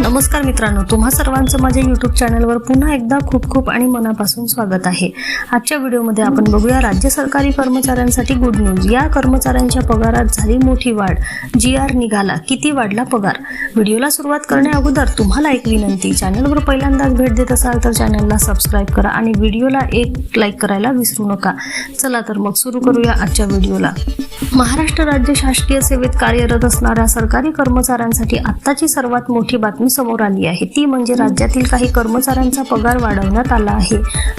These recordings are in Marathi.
नमस्कार मित्रांनो तुम्हा सर्वांचं माझ्या यूट्यूब चॅनलवर पुन्हा एकदा खूप खूप आणि मनापासून स्वागत आहे. आजच्या व्हिडिओमध्ये आपण बघूया राज्य सरकारी कर्मचाऱ्यांसाठी गुड न्यूज या कर्मचाऱ्यांच्या पगारात झाली मोठी वाढ. जी आर निघाला. किती वाढला पगार? व्हिडिओला सुरुवात करण्या अगोदर तुम्हाला एक विनंती. चॅनलवर पहिल्यांदाच भेट देत असाल तर चॅनलला सबस्क्राईब करा आणि व्हिडिओला एक लाईक करायला विसरू नका. चला तर मग सुरू करूया आजच्या व्हिडिओला महाराष्ट्र राज्य शासकीय सेवेत कार्यरत असणाऱ्या सरकारी कर्मचाऱ्यांसाठी आत्ताची सर्वात मोठी बातमी समोर आली आहे. ती म्हणजे राज्यातील काही कर्मचाऱ्यांचा पगार वाढवण्यात आला आहे.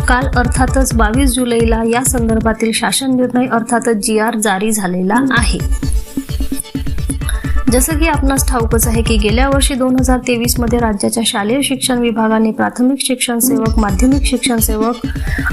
काल अर्थातच बावीस जुलैला या संदर्भातील शासन निर्णय अर्थातच जी आर जारी झालेला आहे. जसं की आपणास ठाऊकच आहे की गेल्या वर्षी दोन हजार तेवीसमध्ये राज्याच्या शालेय शिक्षण विभागाने प्राथमिक शिक्षण सेवक माध्यमिक शिक्षण सेवक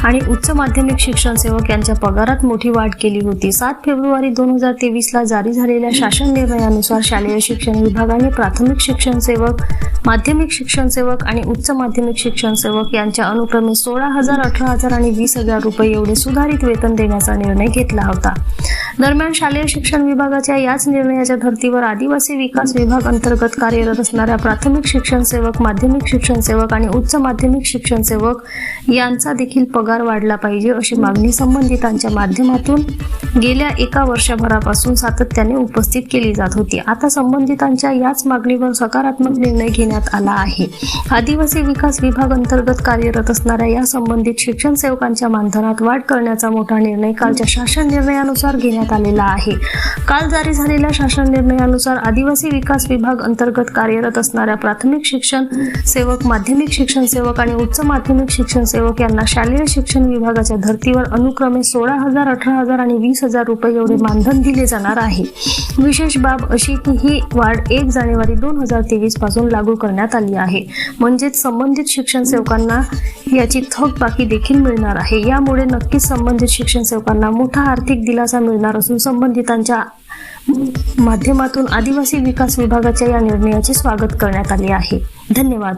आणि उच्च माध्यमिक शिक्षण सेवक यांच्या पगारात मोठी वाढ केली होती. सात फेब्रुवारी दोन हजार तेवीस ला जारी झालेल्या शासन निर्णयानुसार शालेय शिक्षण विभागाने प्राथमिक शिक्षण सेवक माध्यमिक शिक्षण सेवक आणि उच्च माध्यमिक शिक्षण सेवक यांच्या अनुक्रमे सोळा हजार अठरा हजार आणि वीस हजार रुपये एवढे सुधारित वेतन देण्याचा निर्णय घेतला होता. दरम्यान शालेय शिक्षण विभागाच्या याच निर्णयाच्या धर्तीवर आदिवासी विकास विभाग अंतर्गत कार्यरत असणाऱ्या प्राथमिक शिक्षण सेवक माध्यमिक शिक्षण सेवक आणि उच्च माध्यमिक शिक्षण सेवक यांचा देखील पगार वाढला पाहिजे अशी मागणी संबंधितांच्या माध्यमातून गेल्या एका वर्षभरापासून सातत्याने उपस्थित केली जात होती. आता संबंधितांच्या याच मागणीवर सकारात्मक निर्णय घेण्यात आला आहे. आदिवासी विकास विभाग अंतर्गत कार्यरत असणाऱ्या या संबंधित शिक्षण सेवकांच्या मानधनात वाढ करण्याचा मोठा निर्णय कालच्या शासन निर्णयानुसार घेण्यात आलेला आहे. काल जारी झालेल्या शासन निर्णयानुसार आदिवासी विकास विभाग अंतर्गत कार्यरत असणाऱ्या प्राथमिक शिक्षण सेवक माध्यमिक शिक्षण सेवक आणि उच्च माध्यमिक शिक्षण सेवक यांना शालेय शिक्षण विभागाच्या धर्तीवर अनुक्रमे सोळा हजार अठरा हजार आणि वीस हजार रुपये एवढे मानधन दिले जाणार आहे. विशेष बाब अशी की ही वाढ एक जानेवारी दोन हजार तेवीसपासून लागू करण्यात आली आहे. म्हणजेच संबंधित शिक्षण सेवकांना याची थकबाकी देखील मिळणार आहे. यामुळे नक्कीच संबंधित शिक्षण सेवकांना मोठा आर्थिक दिलासा मिळणार असून संबंधितांच्या माध्यमातून आदिवासी विकास विभागाच्या या निर्णयाचे स्वागत करण्यात आले आहे. धन्यवाद.